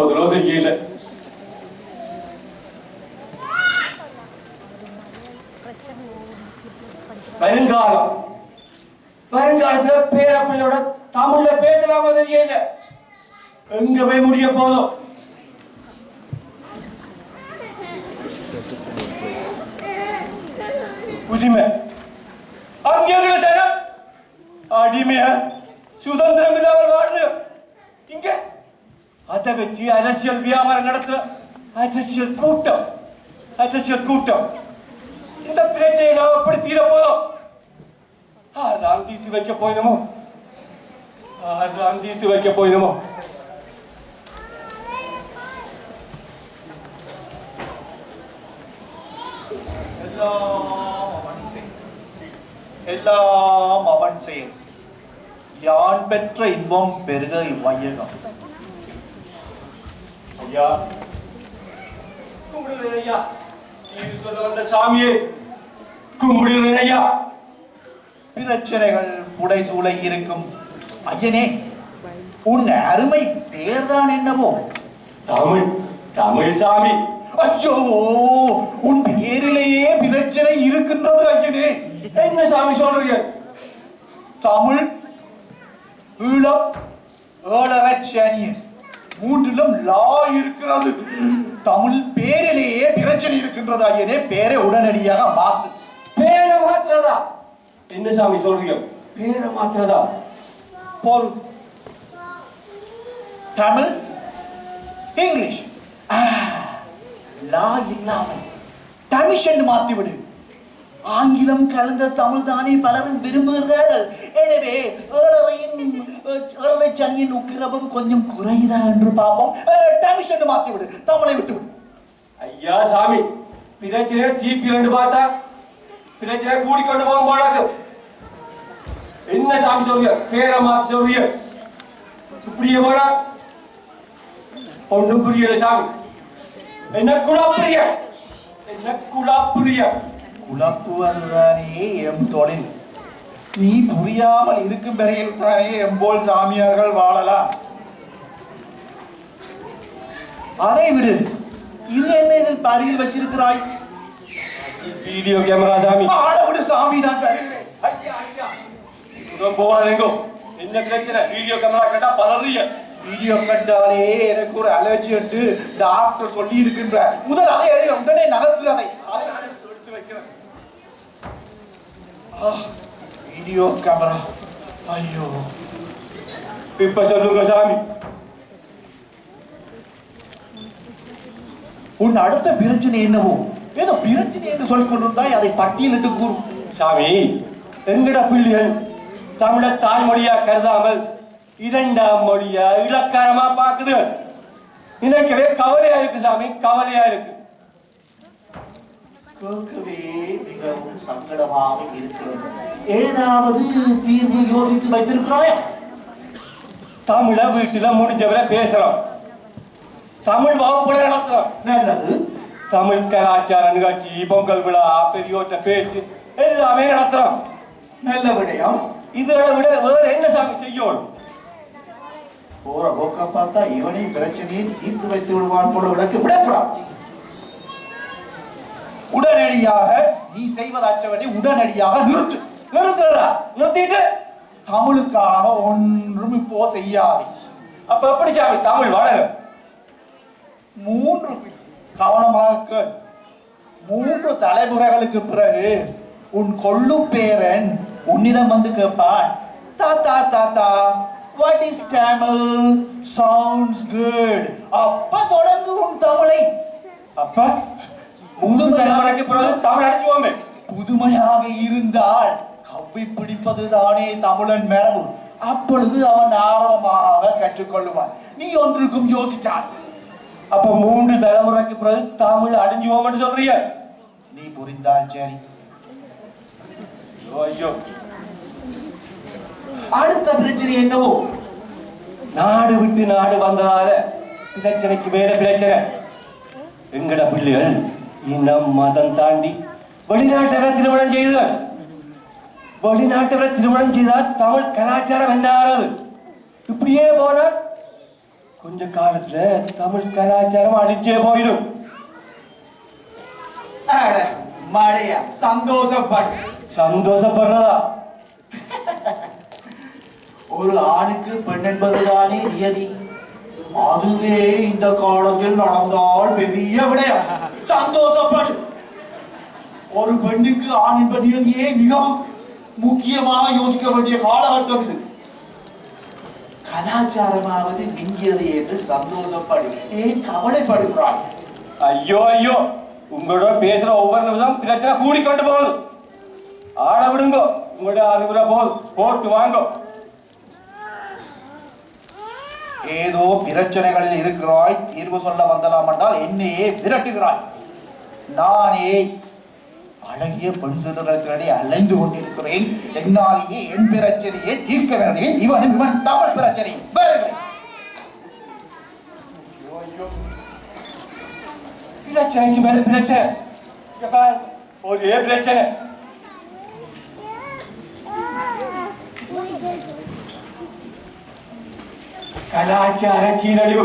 முப்பது ரோஜு கீழே. வருங்காலம். வருங்காலத்துல பேர தமிழ்ல பேசலாம் தெரியல எங்க போய் முடிய போதும்? உரிமை அங்கே சனம் அடிமையா. சுதந்திரம் இல்லாமல் வாழ்ந்து. இங்கே. அதை வச்சு அரசியல் வியாபாரம் நடத்துற அரசியல் கூட்டம் அரசியல் கூட்டம். இந்த பேச்சை நாம எப்படி தீர போதும் ஆறுதான் தீர்த்து வைக்க போயினமோ? ஆறுதான் தீர்த்து வைக்க போயினமோ? எல்லாம் அவன் செயல் யான் பெற்ற இன்பம் பெருக இவ்வையகம் ஐயா. கும்பிடுகிறேன் ஐயா. நீ சொல்ல வந்த சாமியே கும்பிடுகிறேன் ஐயா. பிரச்சனைகள் புடைசூழ இருக்கும். ஐயனே உன் அருமை பேர்தான் என்னவோ? தமிழ் தமிழ் சாமி. ஐயோ உன் பேரிலேயே பிரச்சனை இருக்கின்றது ஐயனே. என்ன சாமி சொல்றீங்க? தமிழ் ஈழம் ஏழரை சனியன். மூன்றிலும் லா இருக்கிறது. தமிழ் பேரிலேயே பிரச்சனை இருக்கின்றது? ஐயனே பேரை உடனடியாக மாத்து. பேரை மாத்திரதா என்ன சாமி சொல்றீங்க? பேரை மாத்திரதா பொறு தமிழ் இங்கிலீஷ். லா இல்லாமல் தமிஷன் மாத்தி விடு ஆங்கிலம் கலந்த தமிழ் தானே பலரும் விரும்புகிறார்கள். எனவே ஏழரையின் ஏழரை சனியின் உக்கிரமும் கொஞ்சம் குறையுதா என்று பார்ப்போம். டமிஷன் மாத்தி விடு தமிழை விட்டு விடு ஐயா சாமி. பிரச்சனை தீப்பி ரெண்டு பார்த்தா பிரச்சனை கூடிக்கொண்டு போக போனாக்கு என்ன சாமி சொல்றீங்க பேரை மாத்தி சொல்றீங்க இப்படியே போனா ஒண்ணும் புரியல சாமி. என்ன குழப்பறிய? என்ன குழப்பறிய? குழப்புவதுதானே எம் தொழில். நீ புரியாமல் இருக்கும் வரையில் தானே எம்போல் சாமியார்கள் வாழலாம். அதை விடு. இது என்ன இதில் பரியில் வச்சிருக்கிறாய்? வீடியோ கேமரா சாமி. ஆள விடு சாமி நான் போவாதேங்கோ என்ன பிரச்சனை? வீடியோ கேமரா கேட்டா பதறிய. வீடியோ கண்டாலே எனக்கு ஒரு அலர்ஜி என்று டாக்டர் சொல்லி இருக்கின்றார் முதல் அதை உடனே நகர்த்து அதை அதை நான் எடுத்து வைக்கிறேன் ஆ, வீடியோ கேமரா ஐயோ இப்ப சொல்லுங்க சாமி உன் அடுத்த பிரச்சனை என்னவோ? ஏதோ பிரச்சனை என்று சொல்லிக் கொண்டிருந்தாய் அதை பட்டியலிட்டு கூறு. சாமி எங்கட பிள்ளைகள்? தமிழ தாய்மொழியா கருதாமல் இரண்டாம் மொழியா இலக்காரமா பாக்குது நினைக்கவே கவலையா இருக்கு சாமி கவலையா இருக்கு. கேட்கவே மிகவும் சங்கடமாக இருக்கிறது. ஏதாவது தீர்வு யோசித்து வைத்திருக்கிறாயா? தமிழ வீட்டுல முடிஞ்சவரை பேசுறோம் தமிழ் வகுப்புல நடத்துறோம் நல்லது. தமிழ் கலாச்சார நிகழ்ச்சி பொங்கல் விழா பெரியோட்ட பேச்சு எல்லாமே நடத்துறோம் நல்ல விடயம். இதோட விட வேற என்ன சாமி செய்யணும் போற போக்க பார்த்தா இவனை பிரச்சனையை தீர்த்து வைத்து விடுவான் போல விளக்கு விடக்கூடாது. உடனடியாக நீ செய்வதாச்சவனை உடனடியாக நிறுத்து. நிறுத்துறா நிறுத்திட்டு தமிழுக்காக ஒன்றும் இப்போ செய்யாது. அப்ப எப்படி சாமி தமிழ் வளரும்? மூன்று கவனமாக மூன்று தலைமுறைகளுக்கு பிறகு உன் கொள்ளு பேரன் உன்னிடம் வந்து கேட்பான் தாத்தா தாத்தா what is Tamil sounds good அப்ப தொடர்ந்து உன் தமிழை. அப்ப மூணு தலைமுறைக்கு பிறகு தமிழ் அடிச்சுவோமே புதுமையாக இருந்தால் கவ்வி பிடிப்பது தானே தமிழன் மரபு. அப்பொழுது அவன் ஆர்வமாக கற்றுக்கொள்ளுவான். நீ ஒன்றுக்கும் யோசிக்காது. அப்ப மூன்று தலைமுறைக்கு பிறகு தமிழ் அழிஞ்சுவோம்னு சொல்றீங்க. நீ புரிந்தால் சரி. ஐயோ. அடுத்த பிரச்சனை என்னவோ? நாடு விட்டு நாடு வந்ததால பிரச்சனைக்கு மேல பிரச்சனை. எங்கட பிள்ளைகள்? இனம் மதம் தாண்டி வெளிநாட்டவரை திருமணம் செய்துகள் வெளிநாட்டவரை திருமணம் செய்தால் தமிழ் கலாச்சாரம் என்ன ஆறது? இப்படியே போனால் கொஞ்ச காலத்துல தமிழ் கலாச்சாரம் அழிஞ்சே போயிடும். மழையா சந்தோஷப்படு. சந்தோஷப்படுறதா? ஒரு ஆணுக்கு பெண் என்பதுதானே நியதி. அதுவே இந்த காலத்தில் நடந்தால் பெரிய விடயம். சந்தோஷப்படு. ஒரு பெண்ணுக்கு ஆண் என்ப நியதியே மிகவும் முக்கியமாக யோசிக்க வேண்டிய காலகட்டம் இது? கலாச்சாரமாவது மிஞ்சியது என்று சந்தோஷப்படு ஏன் கவலைப்படுகிறாய். ஐயோ ஐயோ உங்களோட பேசுற ஒவ்வொரு நிமிஷம் பிரச்சனை கூடிக்கொண்டு போகுது. ஆள விடுங்க உங்களோட அறிவுரை போல் போட்டு வாங்க. ஏதோ பிரச்சனைகளில் இருக்கிறாய் தீர்வு சொல்ல வந்தலாம் என்றால் என்னையே விரட்டுகிறாய். நானே அழகிய பெண் சிறுவர்களிடையே அலைந்து கொண்டிருக்கிறேன். என்னாலேயே என் பிரச்சனையே தீர்க்க வேண்டிய இவனும் இவன் தமிழ் பிரச்சனை. வருகிறேன் பிரச்சனைக்கு மேல பிரச்சனை. ஒரே பிரச்சனை. கலாச்சார சீரழிவு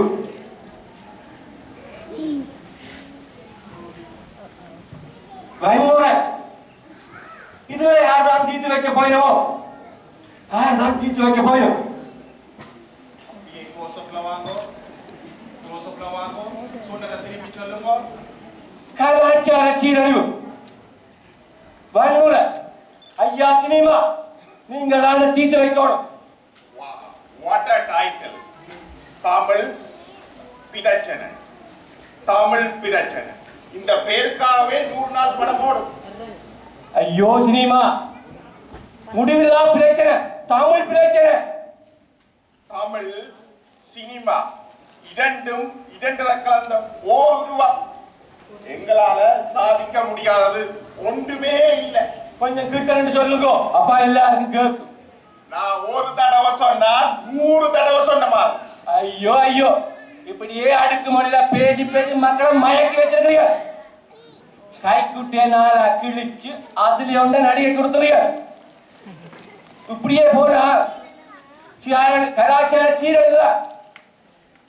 வன்முறை இதுவரை யார் தான் தீர்த்து வைக்க போயினோம் யார் தான் தீர்த்து வைக்க போயினோம் அப்படியே க்ளோஸ்அப்ல வாங்க க்ளோஸ்அப்ல வாங்க சொன்னதை திருப்பி சொல்லுங்க கலாச்சார சீரழிவு. வன்முறை. ஐயா சினிமா நீங்கள் அதை தீர்த்து வைக்கணும். வாட் அ டைட்டில் தமிழ் பிரச்சனை. தமிழ் பிரச்சனை. இந்த பேருக்காகவே நூறு நாள் படம் போடும். ஐயோ சினிமா. முடிவில்லா பிரச்சனை. தமிழ் பிரச்சனை. தமிழ் சினிமா. இரண்டும் இரண்டர கலந்த ஓர் உருவம். எங்களால சாதிக்க முடியாதது ஒன்றுமே இல்லை. கொஞ்சம் கிட்டன்னு சொல்லுங்க. அப்பா எல்லாருக்கும் கேட்கும் நான் ஒரு தடவை சொன்னா நூறு தடவை சொன்ன மாதிரி. ஐயோ ஐயோ. இப்படியே அடுக்குமொழியில பேசி பேசி மக்களை மயக்கி வச்சிருக்கிறீங்க. கைக்குட்டிய நாளா கிழிச்சு அதுல ஒண்ணு நடிகை கொடுத்துறீங்க இப்படியே போனா சீர- கலாச்சார சீரழிதா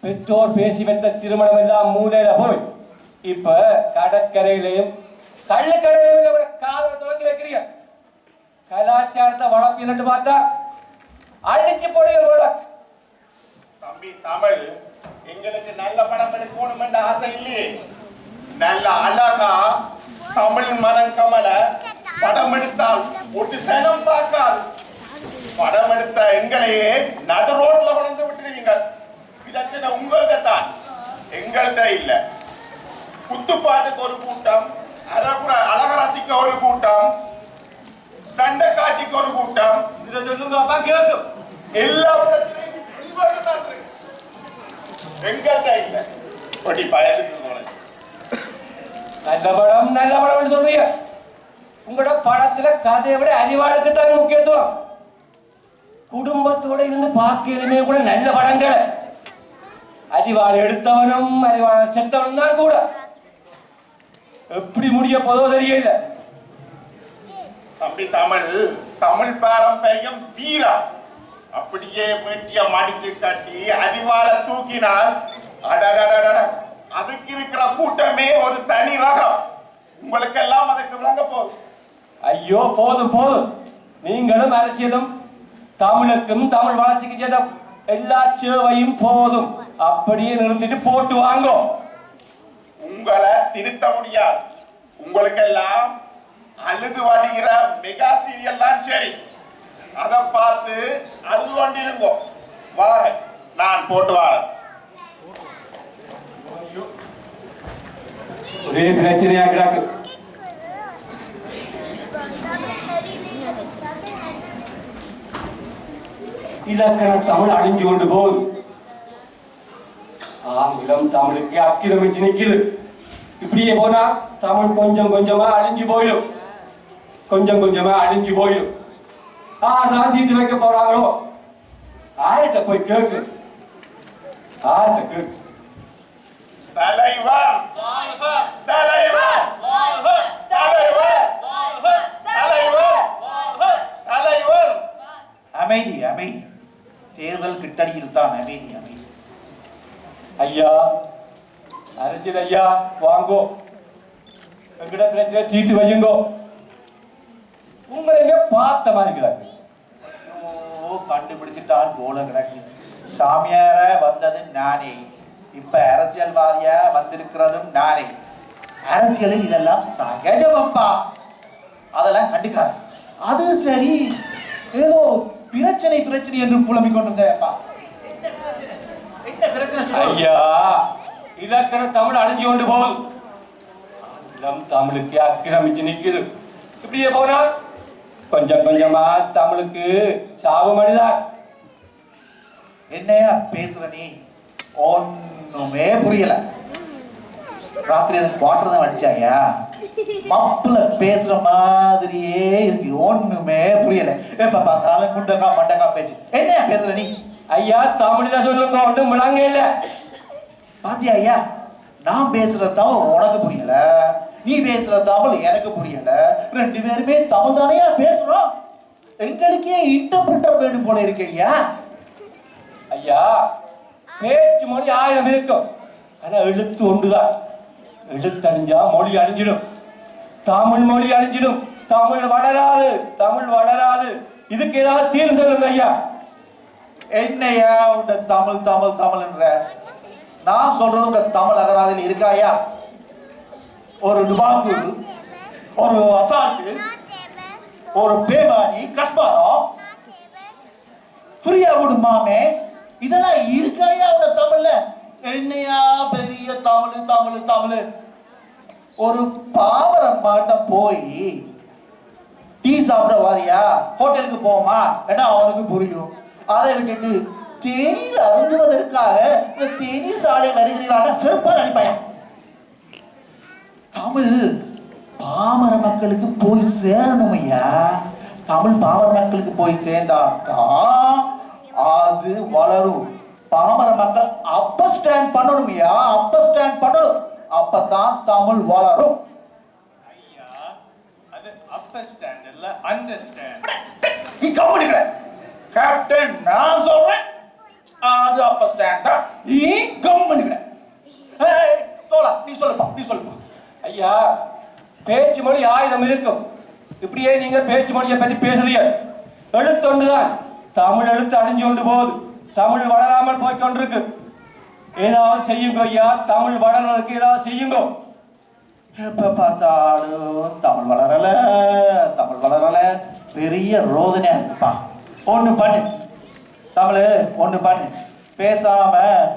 பெற்றோர் பேசி வைத்த திருமணம் எல்லாம் மூலையில போய். இப்ப கடற்கரையிலையும் கள்ளுக்கடையிலையும் ஒரு காதலை தொடங்கி வைக்கிறீங்க. கலாச்சாரத்தை வளர்ப்பின்னு பார்த்தா அழிச்சு போடுங்க தம்பி தமிழ் எங்களுக்கு நல்ல படம் எடுக்கணும் என்ற ஆசை இல்லையே. நல்ல அழகா தமிழ் மனம் கமல படம் எடுத்தால் ஒரு சனம் பார்க்காது. படம் எடுத்த எங்களையே நடு ரோட்ல வளர்ந்து விட்டுருவீங்க. பிரச்சனை உங்கள்கிட்ட தான். எங்கள்கிட்ட இல்ல. குத்துப்பாட்டுக்கு ஒரு கூட்டம் அறகுற அழகரசிக்கு ஒரு கூட்டம் சண்டை காட்சிக்கு ஒரு கூட்டம். இதுல சொல்லுங்க அப்பா கேட்கும் எல்லா பிரச்சனையும் உங்கள்கிட்ட தான் இருக்கு. எங்கள்கிட்ட இல்ல. படி பயத்துக்கு நல்ல படம் நல்ல படம்னு சொல்லுவீங்க உங்களோட படத்துல கதையை விட அறிவாளுக்கு தான் முக்கியத்துவம். குடும்பத்தோட இருந்து பார்க்கலுமே கூட நல்ல படங்கள். அறிவாள் எடுத்தவனும் அறிவாளர் செத்தவனும் தான் கூட. எப்படி முடிய போதோ தெரியல. தம்பி தமிழ் தமிழ் பாரம்பரியம் வீரா. அப்படியே வேட்டிய மடிச்சு கட்டி அறிவால தூக்கினால் அடடடடட அதுக்கு இருக்கிற கூட்டமே ஒரு தனி ரகம். உங்களுக்கெல்லாம் அதுக்கு விளங்க போகுது ஐயோ போதும் போதும். நீங்களும் அரசியலும் தமிழுக்கும் தமிழ் வளர்ச்சிக்கு செய்த எல்லா சேவையும் போதும். அப்படியே நிறுத்திட்டு போட்டு வாங்கோ. உங்களை திருத்த முடியாது. உங்களுக்கெல்லாம் அழுது வடிகிற மெகா சீரியல் தான் சரி. அதை பார்த்து அழுது கொண்டிருங்கோ வாரேன். நான் போட்டு வாரேன். ஒரே பிரச்சனையா கிடக்கு. இலக்கண தமிழ் அழிஞ்சு கொண்டு போகுது. ஆங்கிலம் தமிழுக்கு அக்கிரமிச்சு நிக்குது. இப்படியே போனா தமிழ் கொஞ்சம் கொஞ்சமா அழிஞ்சு போயிடும். கொஞ்சம் கொஞ்சமா அழிஞ்சு போயிடும். யார் தான் தீர்த்து வைக்க போறாங்களோ? யார்கிட்ட போய் கேக்கு யார்கிட்ட கேக்கு தலைவர் தலைவர் தலைவர் தலைவர் தலைவர் அமைதி அமைதி. தேர்தல் கிட்டடியில் தான் அமைதி அமைதி. ஐயா அரசியல் ஐயா வாங்கோ எங்கட பிரச்சனை தீட்டு வையுங்கோ உங்களை எங்க பார்த்த மாதிரி கிடக்கு ஐயோ கண்டுபிடிச்சிட்டான் போல கிடக்கு சாமியார வந்தது நானே இப்ப அரசியல்வாதியா வந்திருக்கிறதும் நானே அரசியலில் இதெல்லாம் சகஜமப்பா அதெல்லாம் கண்டுக்காது அது சரி ஏதோ பிரச்சனை பிரச்சனை என்று புலம்பிக் கொண்டிருந்தேப்பா என்ன பிரச்சனை. ஐயா இலக்கண தமிழ் அழிஞ்சு கொண்டு போகுது ஆங்கிலம் தமிழுக்கு ஆக்கிரமிச்சு நிக்குது. இப்படியே போனா கொஞ்சம் கொஞ்சமா தமிழுக்கு சாவு மனிதான் என்னையா பேசுற நீ? ஒண்ணுமே புரியல. ராத்திரி அந்த குவார்டர் தான் அடிச்சாயா? மப்புல பேசுற மாதிரியே இருக்கு. ஒண்ணுமே புரியல. எப்ப பார்த்தாலும் குண்டக்கா மண்டக்கா பேச்சு. என்னையா பேசுற நீ? ஐயா தமிழ்ல சொல்லுங்க ஒன்றும் விளங்க இல்ல. பாத்தியா ஐயா நான் பேசுற தமிழ் உனக்கு புரியல. நீ பேசுற தமிழ் எனக்கு புரியல. ரெண்டு பேருமே தமிழ் தானையா பேசுறோம்? எங்களுக்கே இன்டர்பிரிட்டர் வேணும் போல இருக்கு ஐயா ஐயா பேச்சு மொழி ஆயிரம் இருக்கும். ஆனா எழுத்து ஒன்றுதான். எழுத்து அழிஞ்சா மொழி அழிஞ்சிடும். தமிழ் மொழி அழிஞ்சிடும். தமிழ் வளராது தமிழ் வளராது. இதுக்கு ஏதாவது தீர்வு சொல்லுங்க ஐயா. என்னையா உண்ட தமிழ் தமிழ் தமிழ்ன்ற? நான் சொல்றது உங்க தமிழ் அகராதியில் இருக்காயா ஒரு டுபாக்கூரு ஒரு அசால்ட்டு ஒரு பேமானி கஸ்பாரம் புரியா விடுமாமே இதெல்லாம் இருக்காயா உங்க தமிழ்ல? என்னையா பெரிய தமிழ் தமிழ் தமிழ்? ஒரு பாமரன் மாட்டம் போய் டீ சாப்பிட வாரியா? ஹோட்டலுக்கு போவோமா? ஏன்னா அவனுக்கு புரியும். அதை விட்டுட்டு தேநீர் அருந்துவதற்காக இந்த தேநீர் சாலை வருகிறீர்களான செருப்பால் அடிப்பாயம் தமிழ் பாமர மக்களுக்கு போய் சேரணும் ஐயா. தமிழ் பாமர மக்களுக்கு போய் சேர்ந்தாதான் அது வளரும். பாமர மக்கள் அப்ப ஸ்டாண்ட் பண்ணணும் ஐயா அப்ப ஸ்டாண்ட் பண்ணணும். அப்பதான் தமிழ் வளரும். கேப்டன் நான் சொல்றேன். அது அப்ப ஸ்டாண்ட் தான் நீ கவனிக்கிற தோலா நீ சொல்லுப்பா நீ சொல்லுப்பா. ஐயா பேச்சு மொழி ஆயிரம் இருக்கும். இப்படியே நீங்க பேச்சு மொழியை பற்றி பேசலையே எழுத்து ஒன்றுதான் தமிழ் எழுத்து அழிஞ்சு கொண்டு போகுது. தமிழ் வளராமல் போய்கொண்டிருக்கு ஏதாவது செய்யுங்க ஐயா தமிழ் வளர்றதுக்கு ஏதாவது செய்யுங்க. எப்ப பார்த்தாலும் தமிழ் வளரல தமிழ் வளரல. பெரிய ரோதனையா இருக்குப்பா. ஒன்று பண்ணு. தமிழ் ஒன்று பண்ணு பேசாம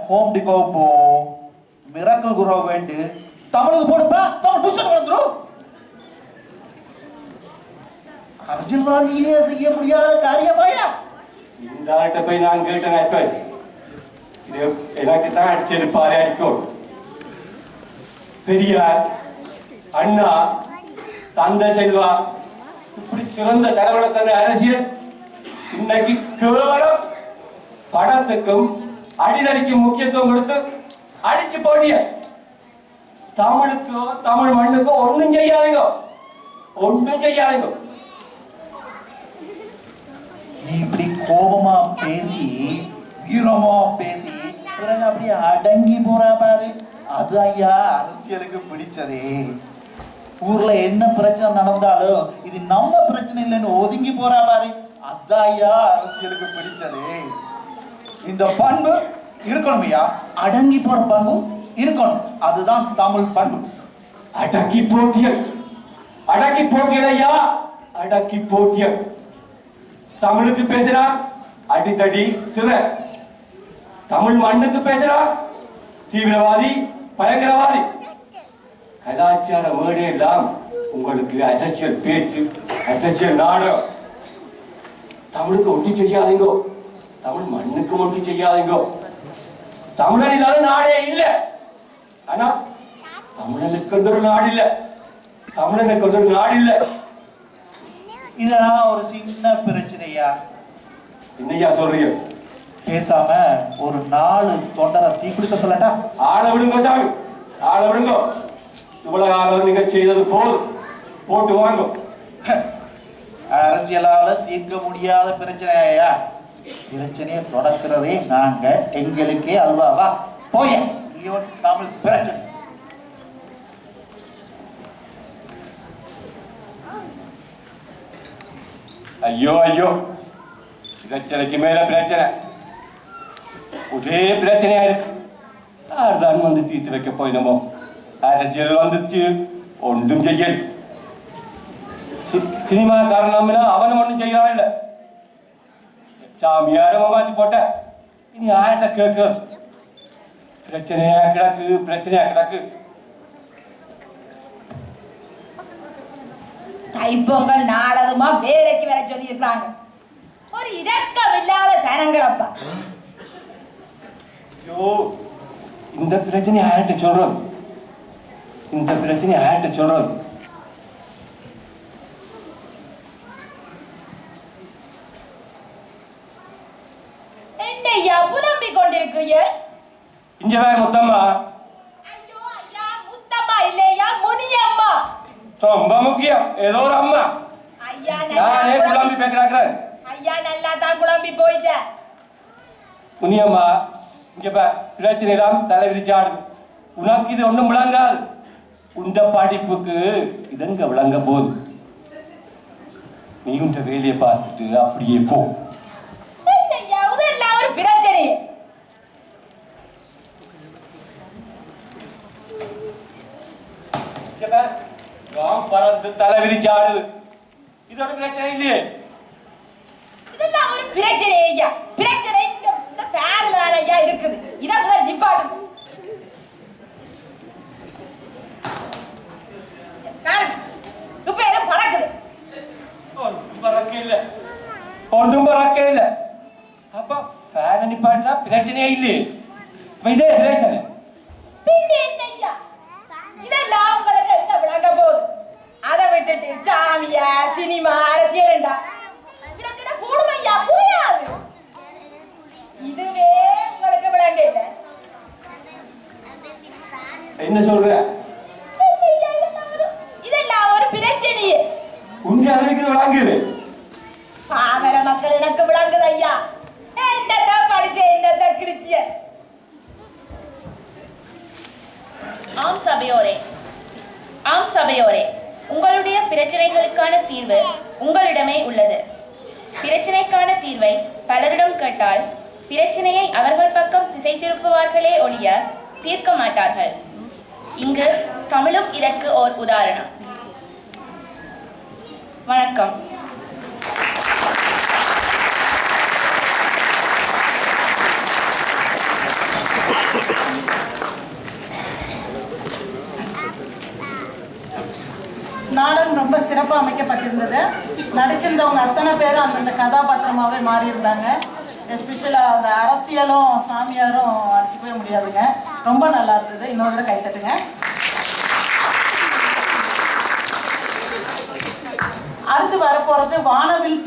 ஹோம் டிகோ போ. மிரக்கல் குரோ வேண்டு. தமிழுக்கு போடுப்பா தமிழ் புஷன் வளர்ந்துரும். அரசியல்வாதியே செய்ய முடியாத காரியமாயா இந்த ஆள்கிட்ட போய் நான் கேட்டேன் இப்ப இது எனக்கு தான் அடிச்சிருப்பாரு அடிக்கும். பெரியார் அண்ணா தந்த செல்வா இப்படி சிறந்த தலைவனை தந்த அரசியல் இன்னைக்கு கேவலம். படத்துக்கும் அடிதடிக்கும் முக்கியத்துவம் கொடுத்து அழிச்சு போடிய தமிழுக்கோ தமிழ் மண்ணுக்கோ ஒன்றும் செய்யாதீங்க. ஒன்றும் செய்யாதீங்க. நீ இப்படி கோபமா பேசி வீரமா பேசி பிறகு அப்படியே அடங்கி போறா பாரு. அது ஐயா அரசியலுக்கு பிடிச்சதே. ஊர்ல என்ன பிரச்சனை நடந்தாலும் இது நம்ம பிரச்சனை இல்லைன்னு ஒதுங்கி போறா பாரு. அதான் ஐயா அரசியலுக்கு பிடிச்சதே. இந்த பண்பு இருக்கணும் ஐயா. அடங்கி போற பண்பு இருக்கணும். அதுதான் தமிழ் பண்பு. அடக்கி போட்டிய. அடக்கி போட்டியல் ஐயா. அடக்கி போட்டிய. தமிழுக்கு பேசுறா அடித்தடி சிற. தமிழ் மண்ணுக்கு பேசுறா தீவிரவாதி பயங்கரவாதி. கலாச்சார மேடை எல்லாம் உங்களுக்கு அரசியல் பேச்சு அரசியல் நாடகம். தமிழுக்கு ஒன்றும் செய்யாதீங்கோ தமிழ் மண்ணுக்கு ஒன்றும் செய்யாதீங்கோ தமிழன் இல்லாத நாடே இல்லை. ஆனா தமிழனுக்கு ஒரு நாடு இல்ல. தமிழனுக்கு ஒரு நாடு இல்ல. இதெல்லாம் ஒரு சின்ன பிரச்சனையா? என்னையா சொல்றீங்க? பேசாம ஒரு நாலு தொண்டரை தீ குடிக்க சொல்லட்டா? ஆள விடுங்க சாமி. ஆள விடுங்க. இவ்வளவு காலம் நீங்க செய்தது போதும். போட்டு வாங்க. அரசியலால தீர்க்க முடியாத பிரச்சனையா? பிரச்சனையை தொடக்கிறதே நாங்க. எங்களுக்கே அல்வாவா போய. ஐயோ தமிழ் பிரச்சனை. ஐயோ ஐயோ. பிரச்சனைக்கு மேல பிரச்சனை. ஒரே பிரச்சனையா இருக்கு. யார்தான் வந்து தீர்த்து வைக்க போயினமோ? அரசியல் வந்துச்சு. ஒன்றும் செய்யல். சினிமா காரணம்னா அவனும் ஒன்றும் செய்யறான் இல்லை. சாமியாரும் மாத்தி போட்ட? இனி யார்கிட்ட கேட்கறது பிரச்சனையா கிடக்கு பிரச்சனையா கிடக்கு. தைப்பொங்கல் நாளதுமா வேலைக்கு வர சொல்லி இருக்கிறாங்க ஒரு இரக்கம் இல்லாத சனங்களப்பா. ஐயோ இந்த பிரச்சனை யார்கிட்ட சொல்றது இந்த பிரச்சனை யார்கிட்ட சொல்றது என்னையா புலம்பிக் கொண்டிருக்கிறீர்கள் இங்க வேற முத்தம்மா. முத்தம்மா இல்லையா? முனியம்மா. ரொம்ப முக்கியம். ஏதோ ஒரு அம்மா. ஐயா நானே குழம்பி பேக்கிறாக்கிறேன் ஐயா நல்லா தான் குழம்பி போயிட்ட. முனியம்மா இங்க பார். பிரச்சனை எல்லாம் தலை உனக்கு இது ஒண்ணும் விளங்காது. உண்ட படிப்புக்கு இதங்க விளங்க போகுது நீ உண்ட வேலையை பார்த்துட்டு அப்படியே போ என்னையா இதெல்லாம் ஒரு பிரச்சனை இங்க பார், காம் பறந்து தலை விரிச்சாடுது இது ஒரு பிரச்சனை இல்லையே? இதெல்லாம் ஒரு பிரச்சனை ஐயா. பிரச்சனை இந்த இந்த ஃபேன் தான் ஐயா இருக்குது. இதை முதல்ல நிப்பாட்டு பாரு, இப்ப ஏதோ பறக்குது. ஒன்றும் பறக்க இல்ல. ஒன்றும் பறக்க இல்ல. அப்ப ஃபேன் நிப்பாட்டா பிரச்சனையே இல்லையே. இதே பிரச்சனை பின்ன என்னய்யா? இதெல்லாம் உங்களுக்கு என்ன விளங்க போகுது அதை விட்டுட்டு சாமியா சினிமா அரசியல்டா பிரச்சனை கூடுமையா புரியாது இதுவே உங்களுக்கு விளங்க என்ன சொல்ற என்னய்யா, இதெல்லாம் ஒரு- இதெல்லாம் ஒரு பிரச்சனையே உங்க அளவுக்கு விளங்குது பாமர மக்கள் எனக்கு விளங்குது ஐயா என்னத்த படிச்ச என்னத்த கிழிச்சிய ஆம் சபையோரே ஆம் சபையோரே உங்களுடைய பிரச்சனைகளுக்கான தீர்வு உங்களிடமே உள்ளது பிரச்சனைக்கான தீர்வை பலரிடம் கேட்டால் பிரச்சனையை அவர்கள் பக்கம் திசை திருப்புவார்களே ஒழிய தீர்க்க மாட்டார்கள் இங்கு தமிழும் இதற்கு ஓர் உதாரணம். வணக்கம். நாடகம் ரொம்ப சிறப்பாக அமைக்கப்பட்டிருந்தது. நடிச்சிருந்தவங்க அத்தனை பேரும் அந்தந்த கதாபாத்திரமாகவே மாறியிருந்தாங்க. எஸ்பெஷலாக அந்த அரசியலும் சாமியாரும் அடிச்சுக்கவே முடியாதுங்க. ரொம்ப நல்லா இருந்தது. இன்னொரு தடவை கைத்தட்டுங்க அடுத்து வரப்போகிறது வானவில்